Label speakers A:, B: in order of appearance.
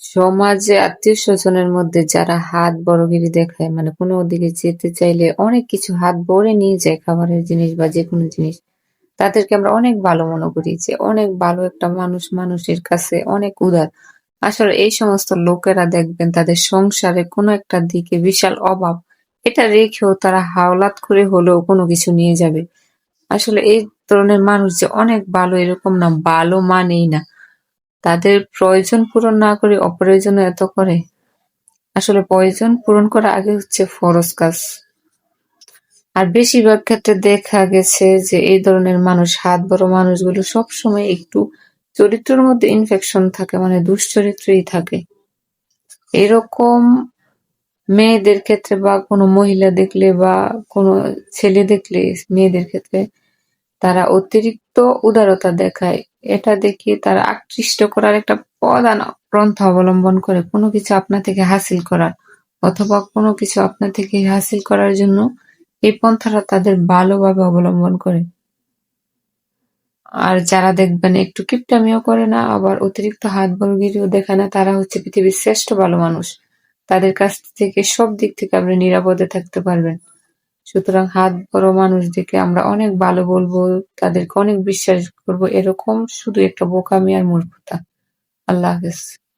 A: সমাজে আত্মীয়-স্বজনের মধ্যে যারা হাত বড়গিরি দেখায় মানে কোনো দিকে যেতে চাইলে অনেক কিছু হাত ভরে নিয়ে যায় খাবারের জিনিস বা যেকোনো জিনিস। তাদেরকে আমরা অনেক ভালো মনে করি যে অনেক ভালো একটা মানুষ মানুষের কাছে অনেক উদার। আসলে এই সমস্ত লোকেরা দেখবেন তাদের সংসারে কোনো একটা দিকে বিশাল অভাব এটা রেখেও তারা হাওলাত করে হলেও কোনো কিছু নিয়ে যাবে। আসলে এই ধরনের মানুষ যে অনেক ভালো এরকম না, ভালো মানেই না। তাদের প্রয়োজন পূরণ না করে অপ্রয়োজনে এত করে। আসলে প্রয়োজন পূরণ করা আগে হচ্ছে ফরজ কাজ। আর বেশিরভাগ ক্ষেত্রে দেখা গেছে যে এই ধরনের মানুষ, হাত বড় মানুষগুলো সবসময় একটু চরিত্রের মধ্যে ইনফেকশন থাকে মানে দুশ্চরিত্রই থাকে। এরকম মেয়েদের ক্ষেত্রে বা কোনো মহিলা দেখলে বা কোনো ছেলে দেখলে, মেয়েদের ক্ষেত্রে তারা অতিরিক্ত উদারতা দেখায়। এটা দেখিয়ে তারা আকৃষ্ট করার একটা প্রধান পন্থা অবলম্বন করে কোনো কিছু আপনা থেকে হাসিল করার, অথবা কোনো কিছু আপনা থেকে হাসিল করার জন্য এই পন্থাটা তাদের ভালোভাবে অবলম্বন করে। আর যারা দেখবেন একটু কিপটামিও করে না, আবার অতিরিক্ত হাত বড়গিরিও দেখে না, তারা হচ্ছে পৃথিবীর শ্রেষ্ঠ ভালো মানুষ। তাদের কাছ থেকে সব দিক থেকে আপনি নিরাপদে থাকতে পারবেন। সুতরাং হাত বড় মানুষদেরকে আমরা অনেক ভালো বলব, তাদেরকে অনেক বিশ্বাস করব এরকম শুধু একটা বোকামি আর মূর্খতা। আল্লাহ হাফেজ।